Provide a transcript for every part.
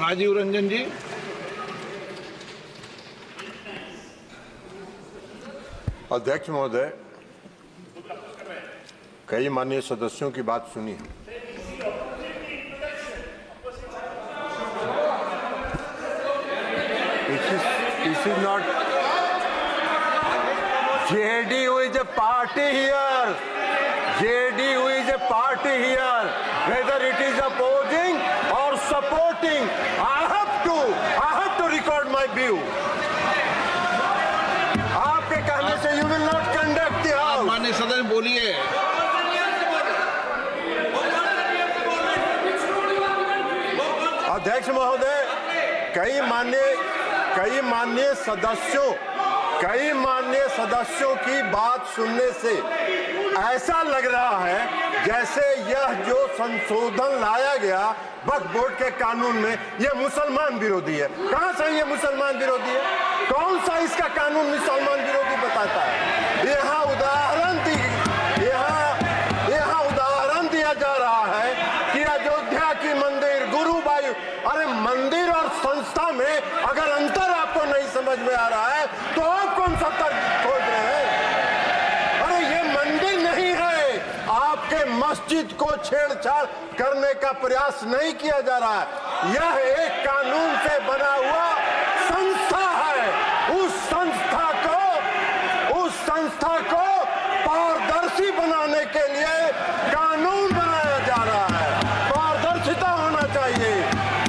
राजीव रंजन जी अध्यक्ष महोदय कई माननीय सदस्यों की बात सुनी is, this is not JDU is a. JDU is a party here. Whether it is opposing or supporting, I have to, I have to record my view. आपके कहने से you will not conduct the आप house सदन बोलिए अध्यक्ष महोदय कई मान्य कई माननीय सदस्यों कई माननीय सदस्यों की बात सुनने से ऐसा लग रहा है जैसे यह जो संशोधन लाया गया वक्फ बोर्ड के कानून में यह मुसलमान विरोधी है। कहाँ से ये मुसलमान विरोधी है? कौन सा इसका कानून मुसलमान विरोधी बताता है? यहाँ उदाहरण दी यहाँ यहाँ उदाहरण दिया जा रहा है कि अयोध्या की मंदिर गुरुवायु अरे मंदिर और संस्था में अगर अंतर आपको नहीं समझ में आ रहा है तो आप कौन सा तर्क खोज रहे हैं। अरे, ये मंदिर नहीं है। आपके मस्जिद को छेड़छाड़ करने का प्रयास नहीं किया जा रहा है। यह एक कानून से बना हुआ संस्था है। उस संस्था को, उस संस्था को पारदर्शी बनाने के लिए कानून बनाया जा रहा है। पारदर्शिता होना चाहिए।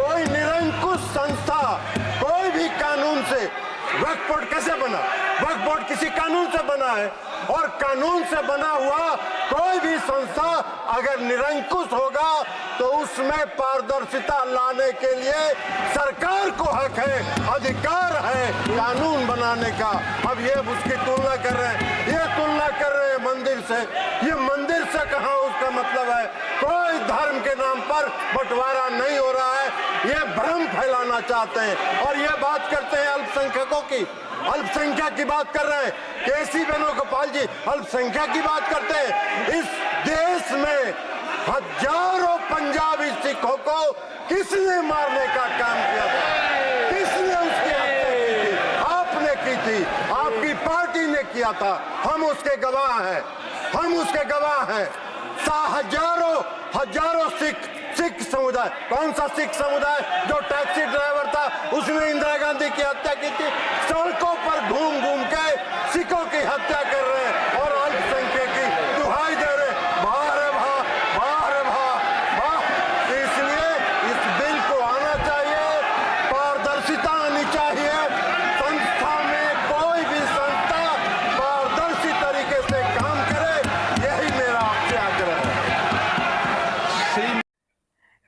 कोई निरंकुश संस्था, कोई भी कानून से बोर्ड कैसे बना? बोर्ड किसी कानून से बना है। और कानून से बना हुआ कोई भी संस्था अगर निरंकुश होगा तो उसमें पारदर्शिता लाने के लिए सरकार को हक है, अधिकार है कानून बनाने का। अब ये उसकी तुलना कर रहे हैं। ये तुलना कर रहे हैं मंदिर से। ये मंदिर से कहा उसका मतलब है? कोई धर्म के नाम पर बंटवारा नहीं हो रहा है। ये भ्रम फैलाना चाहते हैं। और ये बात करते हैं अल्पसंख्यकों की। अल्पसंख्यक की बात कर रहे हैं। केसी वेणुगोपाल जी, अल्पसंख्यक की बात करते हैं। इस देश में हज़ारों पंजाबी सिखों को किसने मारने का काम किया था। किसने उसकी आपने की थी। आपकी पार्टी ने किया था। हम उसके गवाह हैं। हम उसके गवाह हैं। हज़ारों हज़ारों सिख सिख समुदाय। कौन सा सिख समुदाय जो टैक्सी ड्राइवर था, उसने इंदिरा गांधी की हत्या की थी? सड़कों पर घूम घूम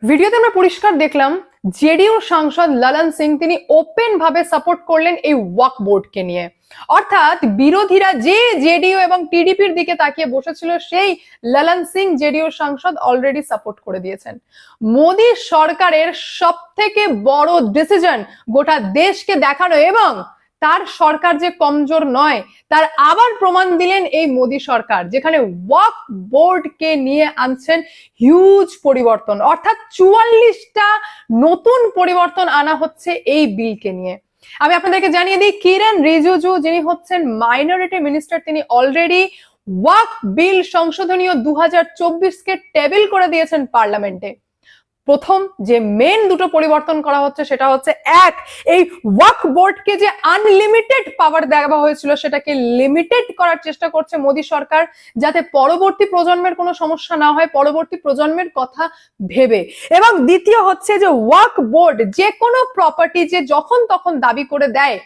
ভিডিওতে আমরা পরিষ্কার দেখলাম, জেডিইউ সাংসদ লালন সিং তিনি ওপেন ভাবে সাপোর্ট করলেন এই ওয়াক বোর্ডকে নিয়ে। অর্থাৎ বিরোধীরা যে জেডিইউ এবং টিডিপির দিকে তাকিয়ে বসেছিল, সেই লালন সিং জেডিইউ সাংসদ অলরেডি সাপোর্ট করে দিয়েছেন। মোদী সরকারের সব থেকে বড় ডিসিশন গোটা দেশকে দেখানো এবং তার সরকার যে কমজোর নয়, তার আবার প্রমাণ দিলেন এই মোদী সরকার, যেখানে ওয়াক বোর্ডকে নিয়ে আনছেন হিউজ পরিবর্তন। অর্থাৎ চুয়াল্লিশটা নতুন পরিবর্তন আনা হচ্ছে এই বিলকে নিয়ে। আমি আপনাদেরকে জানিয়ে দিই কিরণ রিজিজু যিনি হচ্ছেন মাইনরিটি মিনিস্টার তিনি অলরেডি ওয়াক বিল সংশোধনীয় দু হাজার চব্বিশ কে টেবিল করে দিয়েছেন পার্লামেন্টে প্রথম যে মেন দুটো পরিবর্তন করা হচ্ছে সেটা হচ্ছে এক, এই ওয়াক বোর্ডকে যে আনলিমিটেড পাওয়ার দেওয়া হয়েছিল সেটাকে লিমিটেড করার চেষ্টা করছে মোদী সরকার যাতে পরবর্তী প্রজন্মের কোনো সমস্যা না হয়, পরবর্তী প্রজন্মের কথা ভেবে। এবং দ্বিতীয় হচ্ছে যে ওয়াক বোর্ড যে কোনো প্রপার্টি যে যখন তখন দাবি করে দেয়,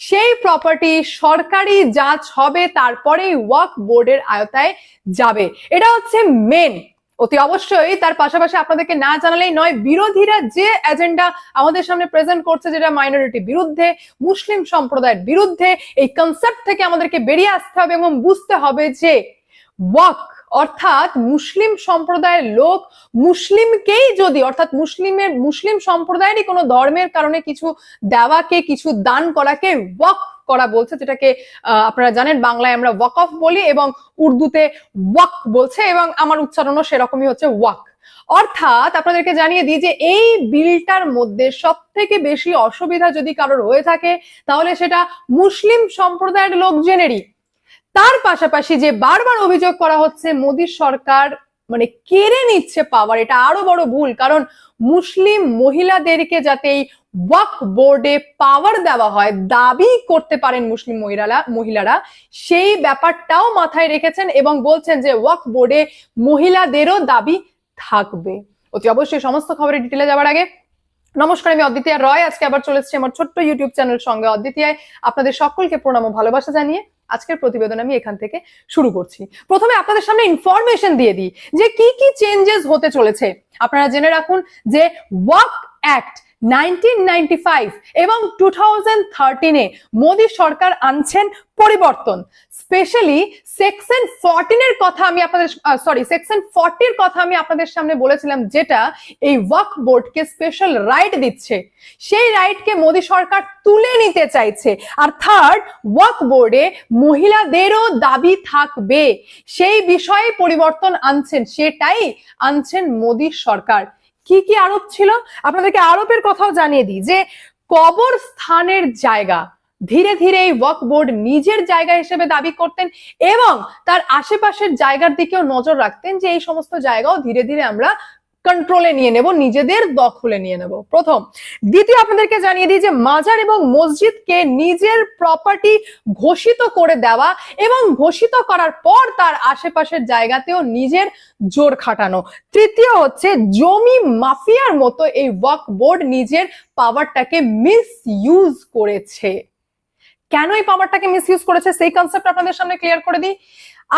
সেই প্রপার্টি সরকারি যাচ হবে, তারপরেই ওয়াক বোর্ডের আয়তায় যাবে। এটা হচ্ছে মেন অতি অবশ্যই। তার পাশাপাশি আপনাদেরকে না জানালেই নয়, বিরোধীরা যে এজেন্ডা আমাদের সামনে প্রেজেন্ট করছে যেটা মাইনরিটি বিরুদ্ধে, মুসলিম সম্প্রদায়ের বিরুদ্ধে, এই কনসেপ্ট থেকে আমাদেরকে বেরিয়ে আসতে হবে এবং বুঝতে হবে যে ওয়াক অর্থাৎ মুসলিম সম্প্রদায়ের লোক মুসলিমকেই যদি, অর্থাৎ মুসলিমের, মুসলিম সম্প্রদায়েরই কোনো ধর্মের কারণে কিছু দেওয়াকে, কিছু দান করাকে ওয়াক করা বলছে, যেটাকে আপনারা জানেন, বাংলায় আমরা ওয়াক অফ বলি এবং উর্দুতে ওয়াক বলছে এবং আমার উচ্চারণও সেরকমই হচ্ছে ওয়াক। অর্থাৎ আপনাদেরকে জানিয়ে দিই যে এই বিলটার মধ্যে সব থেকে বেশি অসুবিধা যদি কারোর হয়ে থাকে, তাহলে সেটা মুসলিম সম্প্রদায়ের লোকজনেরই তার পাশাপাশি যে বারবার অভিযোগ করা হচ্ছে মোদী সরকার মানে কেড়ে নিচ্ছে পাওয়ার এটা আরও বড় ভুল। কারণ মুসলিম মহিলাদেরকে যাতে এই ওয়াক বোর্ডে পাওয়ার দেওয়া হয়, দাবি করতে পারেন মুসলিম মহিলারা মহিলারা, সেই ব্যাপারটাও মাথায় রেখেছেন এবং বলছেন যে ওয়াক বোর্ডে মহিলাদেরও দাবি থাকবে। অতি অবশ্যই সমস্ত খবরের ডিটেলে যাওয়ার আগে নমস্কার, আমি অদ্বিতীয় রয়। আজকে আবার চলেছি আমার ছোট্ট ইউটিউব চ্যানেল সঙ্গে অদ্বিতীয় আপনাদের সকলকে প্রণাম ও ভালোবাসা জানিয়ে আজকের প্রতিবেদন আমি এখান থেকে শুরু করছি। প্রথমে আপনাদের সামনে ইনফরমেশন দিয়ে দিই যে কি কি চেঞ্জেস হতে চলেছে। আপনারা জেনে রাখুন যে ওয়াক অ্যাক্ট নাইনটিন এবং টু থাউজেন্ড থার্টিনে মোদী সরকার আনছেন পরিবর্তন। স্পেশালি সেকশন ফোরটিনের কথা আমি আপনাদের সরি সেকশন ফর্টির কথা আমি আপনাদের সামনে বলেছিলাম, যেটা এই ওয়াক বোর্ডকে স্পেশাল রাইট দিচ্ছে। সেই রাইটকে মোদী সরকার তুলে নিতে চাইছে। আর থার্ড ওয়াক বোর্ডে মহিলাদেরও দাবি থাকবে। সেই বিষয়ে পরিবর্তন আনছেন, সেটাই আনছেন মোদী সরকার। কি কি আরোপ ছিল? আপনাদেরকে আরোপের কথাও জানিয়ে দিই যে কবর স্থানের জায়গা ধীরে ধীরে এই ওয়াক বোর্ড নিজের জায়গা হিসেবে দাবি করতেন এবং তার আশেপাশের জায়গার দিকেও নজর রাখতেন যে এই সমস্ত জায়গাও ধীরে ধীরে আমরা কন্ট্রোলে নিয়ে নেব, নিজেদের দখলে নিয়ে নেব। প্রথম, দ্বিতীয় আপনাদেরকে জানিয়ে দিই যে মাজার এবং মসজিদকে নিজের প্রপার্টি ঘোষিত করে দেওয়া এবং ঘোষিত করার পর তার আশেপাশের জায়গাতেও নিজের জোর খাটানো। তৃতীয় হচ্ছে, জমি মাফিয়ার মতো এই ওয়াক বোর্ড নিজের পাওয়ারটাকে মিস ইউজ করেছে। কেন এই পাওয়ারটাকে মিস ইউজ করেছে? সেই কনসেপ্ট আপনাদের সামনে ক্লিয়ার করে দিই।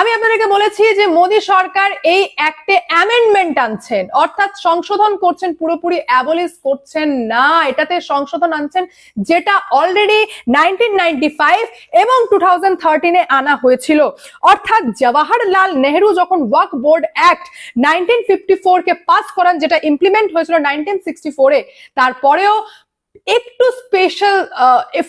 আমি আপনাদেরকে বলেছি যে মোদী সরকার এই অ্যাক্টে অ্যামেন্ডমেন্ট আনছেন। অর্থাৎ সংশোধন করছেন, পুরোপুরি অ্যাবলিশ করছেন না। এটাতে সংশোধন আনছেন, যেটা অলরেডি নাইনটিন এবং টু থাউজেন্ড থার্টিনে আনা হয়েছিল। অর্থাৎ জওয়াহরলাল নেহরু যখন Waqf board act nineteen fifty কে পাস করান, যেটা ইমপ্লিমেন্ট হয়েছিল নাইনটিন সিক্সটি ফোরে তারপরেও একটু স্পেশাল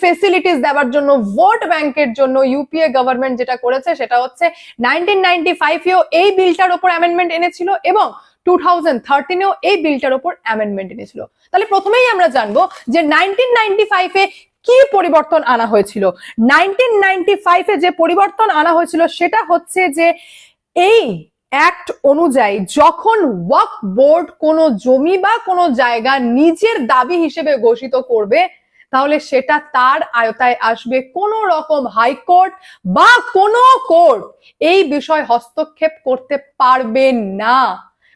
ফেসিলিটিস দেওয়ার জন্য ভোট ব্যাংকের জন্য ইউপিএ গভর্নমেন্ট যেটা করেছে সেটা হচ্ছে নাইনটিন নাইনটি ফাইভেও এই বিলটার ওপর অ্যামেন্ডমেন্ট এনেছিল এবং টু থাউজেন্ড থার্টিনেও এই বিলটার ওপর অ্যামেন্ডমেন্ট এনেছিল। তাহলে প্রথমেই আমরা জানব যে নাইনটিন নাইনটি ফাইভে কি পরিবর্তন আনা হয়েছিল। নাইনটিন নাইনটি ফাইভে যে পরিবর্তন আনা হয়েছিল সেটা হচ্ছে যে এই অ্যাক্ট অনুযায়ী যখন ওয়াক বোর্ড কোনো জমি বা কোনো জায়গা নিজের দাবি হিসেবে ঘোষিত করবে, তাহলে সেটা তার আয়তায় আসবে। কোন রকম হাইকোর্ট বা কোনো কোর্ট এই বিষয় হস্তক্ষেপ করতে পারবে না।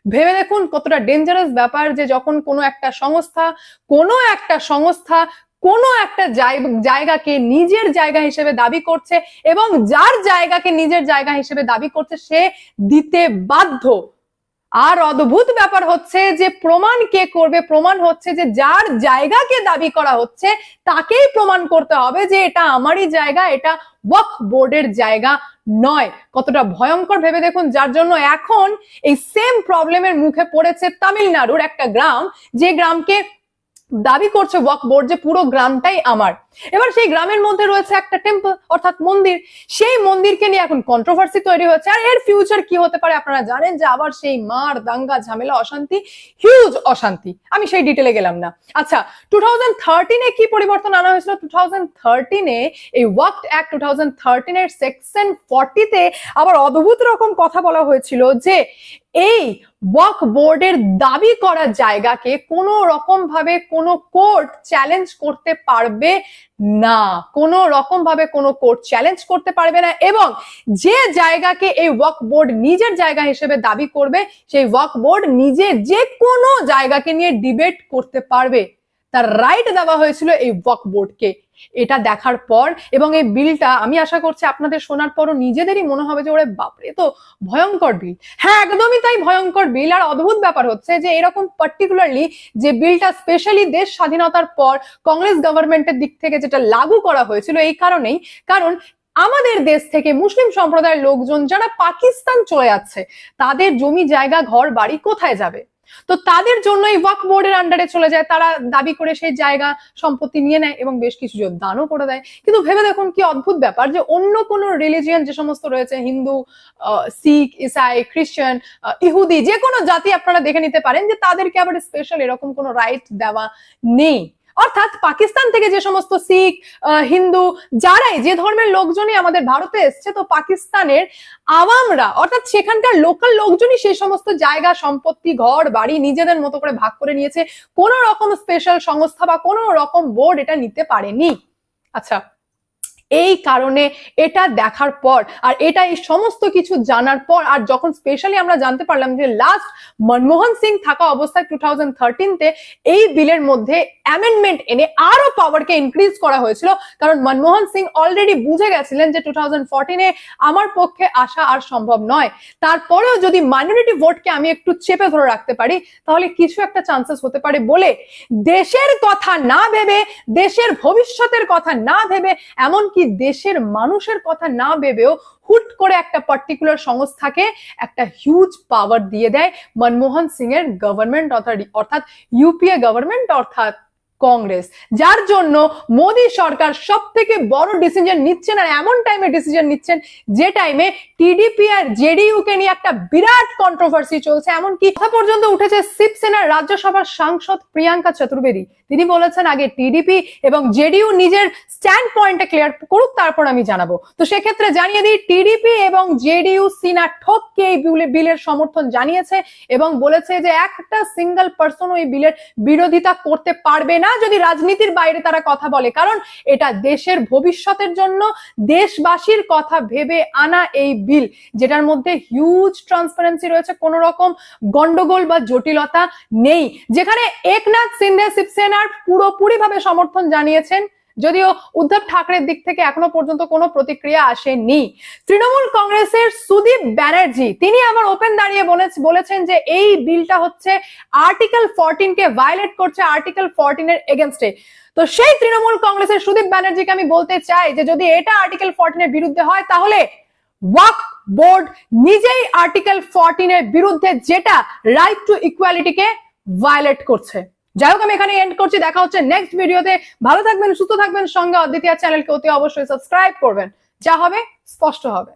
ভেবে দেখুন কতটা ডেঞ্জারাস ব্যাপার যে যখন কোনো একটা সংস্থা, কোনো একটা সংস্থা কোনো একটা জায়- জায়গাকে নিজের জায়গা হিসেবে দাবি করছে এবং যার জায়গাকে নিজের জায়গা হিসেবে দাবি করছে সে দিতে বাধ্য। আর অদ্ভুত ব্যাপার হচ্ছে যে প্রমাণ কে করবে? প্রমাণ হচ্ছে যে যার জায়গাকে দাবি করা হচ্ছে তাকেই প্রমাণ করতে হবে যে এটা আমারই জায়গা, এটা ওয়াক বোর্ডের জায়গা নয়। কতটা ভয়ঙ্কর ভেবে দেখুন, যার জন্য এখন এই সেম প্রবলেমের মুখে পড়েছে তামিলনাড়ুর একটা গ্রাম, যে গ্রামকে দাবি করছে ওয়াক বোর্ড যে পুরো গ্রামটাই আমার। এবার সেই গ্রামের মধ্যে রয়েছে একটা টেম্পল অর্থাৎ মন্দির। সেই মন্দিরকে নিয়ে এখন কন্ট্রোভার্সি তৈরি হচ্ছে আর এর ফিউচার কি হতে পারে আপনারা জানেন যে আবার সেই মার দাঙ্গা, ঝামেলা, অশান্তি হিউজ অশান্তি। আমি সেই ডিটেলে গেলাম না। আচ্ছা টু থাউজেন্ড থার্টিনে কি পরিবর্তন আনা হয়েছিল? টু থাউজেন্ড থার্টিনে এই ওয়াক অ্যাক্ট টু থাউজেন্ড থার্টিনের সেকশন ফর্টিতে আবার অদ্ভুত রকম কথা বলা হয়েছিল যে এই ওয়াক বোর্ডের দাবি করা জায়গাকে কোনো রকম ভাবে কোনো কোর্ট চ্যালেঞ্জ করতে পারবে না। কোনো রকম ভাবে কোনো কোর্ট চ্যালেঞ্জ করতে পারবে না এবং যে জায়গাকে এই ওয়াক বোর্ড নিজের জায়গা হিসেবে দাবি করবে, সেই ওয়াক বোর্ড নিজে যে কোনো জায়গাকে নিয়ে ডিবেট করতে পারবে। তার রাইট দেওয়া হয়েছিল এই ওয়াক বোর্ডকে এটা দেখার পর এবং এই বিলটা আমি আশা করছি আপনাদের শোনার পরও নিজেদেরই মনে হবে যে ওরে বাপরে তো ভয়ঙ্কর বিল হ্যাঁ একদমই তাই ভয়ঙ্কর বিল আর অদ্ভুত ব্যাপার হচ্ছে যে এরকম পার্টিকুলারলি যে বিলটা স্পেশালি দেশ স্বাধীনতার পর কংগ্রেস গভর্নমেন্টের দিক থেকে যেটা লাগু করা হয়েছিল এই কারণেই, কারণ আমাদের দেশ থেকে মুসলিম সম্প্রদায়ের লোকজন যারা পাকিস্তান চলে যাচ্ছে, তাদের জমি, জায়গা, ঘর, বাড়ি কোথায় যাবে? তো তাদের জন্য এই ওয়াক বোর্ডের আন্ডারে চলে যায়। তারা দাবি করে সেই জায়গা সম্পত্তি নিয়ে নেয় এবং বেশ কিছু দানও করে দেয়। কিন্তু ভেবে দেখুন কি অদ্ভুত ব্যাপার যে অন্য কোনো রিলিজিয়ান যে সমস্ত রয়েছে, হিন্দু শিখ, ইসাই খ্রিস্টান ইহুদি, যে কোনো জাতি আপনারা দেখে নিতে পারেন যে তাদেরকে আবার স্পেশাল এরকম কোনো রাইট দেওয়া নেই। অর্থাৎ পাকিস্তান থেকে যে সমস্ত শিখ হিন্দু যারাই যে ধর্মের লোকজনই আমাদের ভারতে এসছে, তো পাকিস্তানের আওয়ামরা, অর্থাৎ সেখানকার লোকাল লোকজনই সেই সমস্ত জায়গা, সম্পত্তি, ঘর, বাড়ি নিজেদের মতো করে ভাগ করে নিয়েছে। কোনো রকম স্পেশাল সংস্থা বা কোনো রকম বোর্ড এটা নিতে পারেনি। আচ্ছা এই কারণে এটা দেখার পর আর এটা এই সমস্ত কিছু জানার পর আর যখন স্পেশালি আমরা জানতে পারলাম যে লাস্ট মনমোহন সিং থাকা অবস্থায় টু থাউজেন্ড এই বিলের মধ্যে অ্যামেন্ডমেন্ট এনে আরও পাওয়ারকে ইনক্রিজ করা হয়েছিল। কারণ মনমোহন সিং অলরেডি বুঝে গেছিলেন যে টু থাউজেন্ড আমার পক্ষে আসা আর সম্ভব নয়। তারপরেও যদি মাইনরিটি ভোটকে আমি একটু চেপে ধরে রাখতে পারি, তাহলে কিছু একটা চান্সেস হতে পারে বলে দেশের কথা না ভেবে, দেশের ভবিষ্যতের কথা না ভেবে এমনকি দেশের মানুষের কথা না ভেবেও হুট করে একটা পার্টিকুলার সংস্থাকে একটা হিউজ পাওয়ার দিয়ে দেয় মনমোহন সিং এর গভর্নমেন্ট অথরিটি অর্থাৎ ইউপিএ গভর্নমেন্ট অর্থাৎ কংগ্রেস। যার জন্য মোদী সরকার সব থেকে বড় ডিসিশন নিচ্ছেন আর এমন টাইমে ডিসিশন নিচ্ছেন যে টাইমে টিডিপি আর জেডিইউ কে নিয়ে একটা বিরাট কন্ট্রোভার্সি চলছে। এমনকি কথা পর্যন্ত উঠেছে শিবসেনার রাজ্যসভার সাংসদ প্রিয়াঙ্কা চতুর্বেদী। তিনি বলেছেন, আগে টিডিপি এবং জেডিইউ নিজের স্ট্যান্ড পয়েন্টে ক্লিয়ার করুক, তারপর আমি জানাব। তো সেক্ষেত্রে জানিয়ে দিই, টিডিপি এবং জেডিইউ সিনা ঠককে এই বিলের সমর্থন জানিয়েছে এবং বলেছে যে একটা সিঙ্গেল পার্সন ওই বিলের বিরোধিতা করতে পারবে না যদি রাজনীতির বাইরে তারা কথা বলে। কারণ এটা দেশের ভবিষ্যতের জন্য দেশবাসীর কথা ভেবে আনা এই বিল, যেটার মধ্যে হিউজ ট্রান্সপারেন্সি রয়েছে, কোন রকম গন্ডগোল বা জটিলতা নেই। যেখানে একনাথ সিন্ধে শিবসেনার পুরোপুরি ভাবে সমর্থন জানিয়েছেন, যদিও উদ্ধব ঠাকরের দিক থেকে এখনও পর্যন্ত কোনো প্রতিক্রিয়া আসেনি। তৃণমূল কংগ্রেসের সুদীপ ব্যানার্জি, তিনি আবার ওপেন দাঁড়িয়ে বলে- বলেছেন যে এই বিলটা হচ্ছে আর্টিকেল ফোরটিন কে ভায়োলেট করছে আর্টিকেল ফোরটিন এর এগেনস্টে তো সেই তৃণমূল কংগ্রেসের সুদীপ ব্যানার্জিকে আমি বলতে চাই যে যদি এটা আর্টিকেল ফোরটিন এর বিরুদ্ধে হয়, তাহলে ওয়াক বোর্ড নিজেই আর্টিকেল ফোরটিন এর বিরুদ্ধে যেটা রাইট টু ইকুয়ালিটিকে ভায়োলেট করছে। যাই হোক আমি এখানে এন্ড করছি। দেখা হচ্ছে নেক্সট ভিডিওতে ভালো থাকবেন, সুস্থ থাকবেন। সঙ্গে অদ্বিতীয় চ্যানেলকে অতি অবশ্যই সাবস্ক্রাইব করবেন। যা হবে, স্পষ্ট হবে।